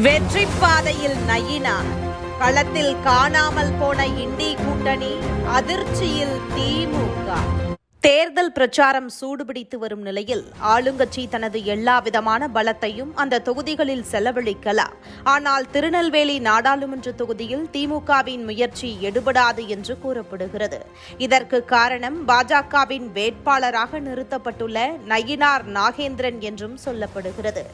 வெற்றி பாதையில் நயினா களத்தில் காணாமல் போன இண்டி கூட்டணி அதிர்ச்சியில் திமுக தேர்தல் பிரச்சாரம் சூடுபிடித்து வரும் நிலையில் ஆளுங்கட்சி தனது எல்லா விதமான பலத்தையும் அந்த தொகுதிகளில் செலவழிக்கலாம் ஆனால் திருநெல்வேலி நாடாளுமன்ற தொகுதியில் திமுகவின் முயற்சி எடுபடாது என்று கூறப்படுகிறது. இதற்கு காரணம் பாஜகவின் வேட்பாளராக நிறுத்தப்பட்டுள்ள நயினார் நாகேந்திரன் என்றும் சொல்லப்படுகிறது.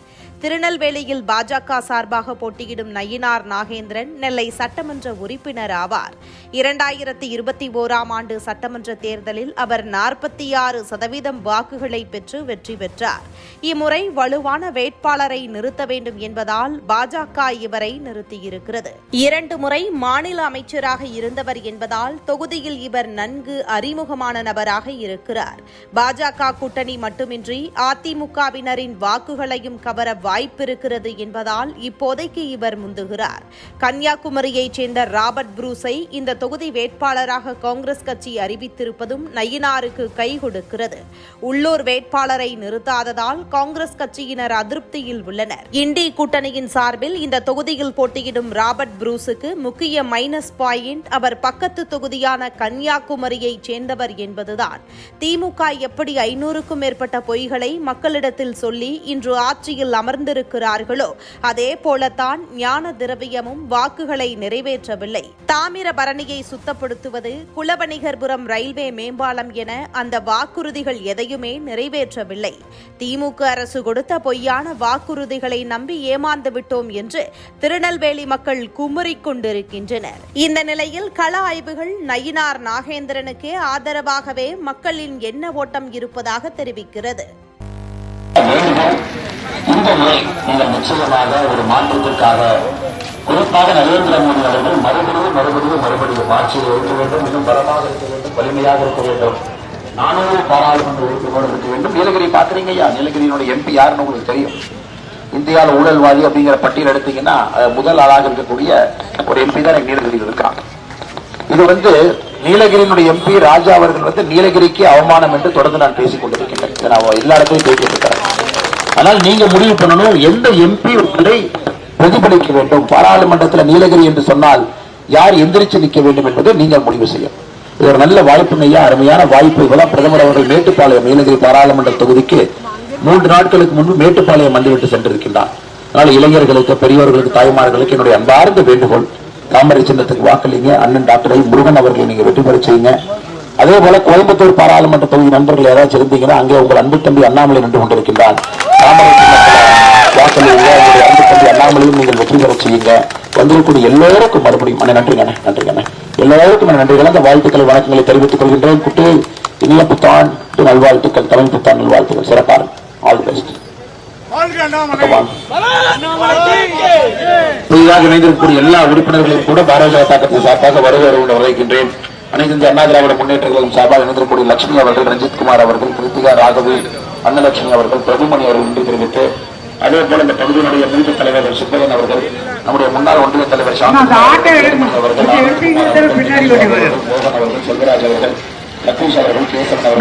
திருநெல்வேலியில் பாஜக சார்பாக போட்டியிடும் நயினார் நாகேந்திரன் நெல்லை சட்டமன்ற உறுப்பினர் ஆவார். இரண்டாயிரத்தி இருபத்தி ஓராம் ஆண்டு சட்டமன்ற தேர்தலில் அவர் நாற்பத்தி ஆறு சதவீதம் வாக்குகளை பெற்று வெற்றி பெற்றார். இம்முறை வலுவான வேட்பாளரை நிறுத்த வேண்டும் என்பதால் பாஜக இவரை நிறுத்தியிருக்கிறது. இரண்டு முறை மாநில அமைச்சராக இருந்தவர் என்பதால் தொகுதியில் இவர் நன்கு அறிமுகமான நபராக இருக்கிறார். பாஜக கூட்டணி மட்டுமின்றி அதிமுகவினரின் வாக்குகளையும் கவர வாய்ப்பிருக்கிறது என்பதால் இப்போதைக்கு இவர் முந்துகிறார். கன்னியாகுமரியைச் சேர்ந்த ராபர்ட் புரூஸை இந்த தொகுதி வேட்பாளராக காங்கிரஸ் கட்சி அறிவித்திருப்பதும் நயினாருக்கு கை கொடுக்கிறது. உள்ளூர் வேட்பாளரை நிறுத்தாததால் காங்கிரஸ் கட்சியினர் அதிருப்தியில் உள்ளனர். இண்டி கூட்டணியின் சார்பில் இந்த தொகுதியில் போட்டியிடும் ராபர்ட் புரூஸுக்கு முக்கிய மைனஸ் பாயிண்ட். அவர் பக்கத்து தொகுதியான கன்னியாகுமரியைச் சேர்ந்தவர் என்பதுதான். திமுக எப்படி ஐநூறுக்கும் மேற்பட்ட பொய்களை மக்களிடத்தில் சொல்லி இன்று ஆட்சியில் அமர்ந்திருக்கிறார்களோ அதே போலத்தான் ஞான திரவியமும் வாக்குகளை நிறைவேற்றவில்லை. தாமிரபரணியை சுத்தப்படுத்துவது குலவணிகர்புரம் ரயில்வே மேம்பாலம் என அந்த வாக்குறுதிகள் எதையுமே நிறைவேற்றவில்லை. திமுக அரசு கொடுத்த பொய்யான வாக்குறுதிகளை நம்பி ஏமாந்து விட்டோம் என்று திருநெல்வேலி மக்கள் குமுறிக் கொண்டிருக்கின்றனர். இந்த நிலையில் கள ஆய்வுகள் நயினார் நாகேந்திரனுக்கே ஆதரவாகவே மக்களின் எண்ண ஓட்டம் இருப்பதாக தெரிவிக்கிறது. இந்த முறை நீங்கள் நிச்சயமாக ஒரு மாற்றத்திற்காக குறிப்பாக நரேந்திர மோடி அவர்கள் மறுபடியும் மறுபடியும் மறுபடியும் ஆட்சியில் இருக்க வேண்டும். இன்னும் பலமாக இருக்க வேண்டும். வலிமையாக இருக்க வேண்டும். நானூறு பாராளுமன்ற உறுப்பினரோடு இருக்க வேண்டும். நீலகிரி பாக்குறீங்க ஐயா. நீலகிரியினுடைய எம்பி யாருன்னு உங்களுக்கு தெரியும். இந்தியாவில் ஊழல்வாதி அப்படிங்கிற பட்டியல் எடுத்தீங்கன்னா முதல் ஆளாக இருக்கக்கூடிய ஒரு எம்பி தான் நீலகிரியில் இருக்காங்க. இது வந்து நீலகிரியினுடைய எம்பி ராஜா அவர்கள் வந்து நீலகிரிக்கு அவமானம் என்று தொடர்ந்து நான் பேசிக் கொண்டிருக்கின்றேன். நான் எல்லா இடத்தையும் பேசிட்டு இருக்கிறேன் ஆனால் நீங்க முடிவு பண்ணணும் எந்த எம்பி உங்களை பிரதிபலிக்க வேண்டும்? பாராளுமன்றத்தில் நீலகிரி என்று சொன்னால் யார் எந்திரிச்சு நிற்க வேண்டும் என்பதை நீங்கள் முடிவு செய்யும் இது ஒரு நல்ல வாய்ப்புங்க ஐயா. அருமையான வாய்ப்பு. இப்பதான் பிரதமர் அவர்கள் மேட்டுப்பாளையம் நீலகிரி பாராளுமன்ற தொகுதிக்கு மூன்று நாட்களுக்கு முன்பு மேட்டுப்பாளையம் வந்துவிட்டு சென்றிருக்கின்றார். அதனால இளைஞர்களுக்கு பெரியவர்களுக்கு தாய்மார்களுக்கு என்னுடைய அன்பார்ந்த வேண்டுகோள். தாமரை சின்னத்துக்கு வாக்களிங்க அண்ணன் டாக்டரை முருகன் அவர்களை நீங்க வெற்றி பெற செய்யுங்க அதே போல கோயம்புத்தூர் பாராளுமன்ற தொகுதி நண்பர்கள் யாராச்சும் இருந்தீங்கன்னா அங்கே உங்கள் அன்பு தம்பி அண்ணாமலை நின்று கொண்டிருக்கின்றான் தாமரை வாக்களிங்க உங்களுடைய அன்பு தம்பி அண்ணாமலையும் நீங்கள் வெற்றி பெற செய்யுங்க வந்திருக்கக்கூடிய எல்லோருக்கும் மறுபடியும் அண்ணே நன்றிங்கண்ணே எல்லோருக்கும் நன்றி கலந்த வாழ்த்துக்களை வணக்கங்களை தெரிவித்துக் கொள்கின்றேன். குட்டு இனிய புத்தாண்டு நல்வாழ்த்துக்கள் தமிழ் புத்தாண்டு நல்வாழ்த்துக்கள். சிறப்பாக ஆல் பெஸ்ட் புதிதாக இணைந்திருக்கக்கூடிய எல்லா உறுப்பினர்களையும் கூட பாரதிய ஜனதா கட்சி சார்பாக வருகிறவர்கள் வரவேற்கின்றேன். அனைத்து இந்திய அண்ணா திராவிட முன்னேற்ற கழகம் சார்பாக இணைந்திருக்கக்கூடிய லட்சுமி அவர்கள் ரஞ்சித் குமார் அவர்கள் கிருத்திகா ராகவி அன்னலட்சுமி அவர்கள் பிரபுமணி அவர்கள் நன்றி தெரிவித்து அதே போல இந்த பகுதியினுடைய மூத்த தலைவர் சுப்பையன் அவர்கள் நம்முடைய முன்னாள் ஒன்றிய தலைவர் அவர்கள் செல்வராஜ் அவர்கள் லக்ஷ்மீஷ் அவர்கள் கேசவன் அவர்கள்.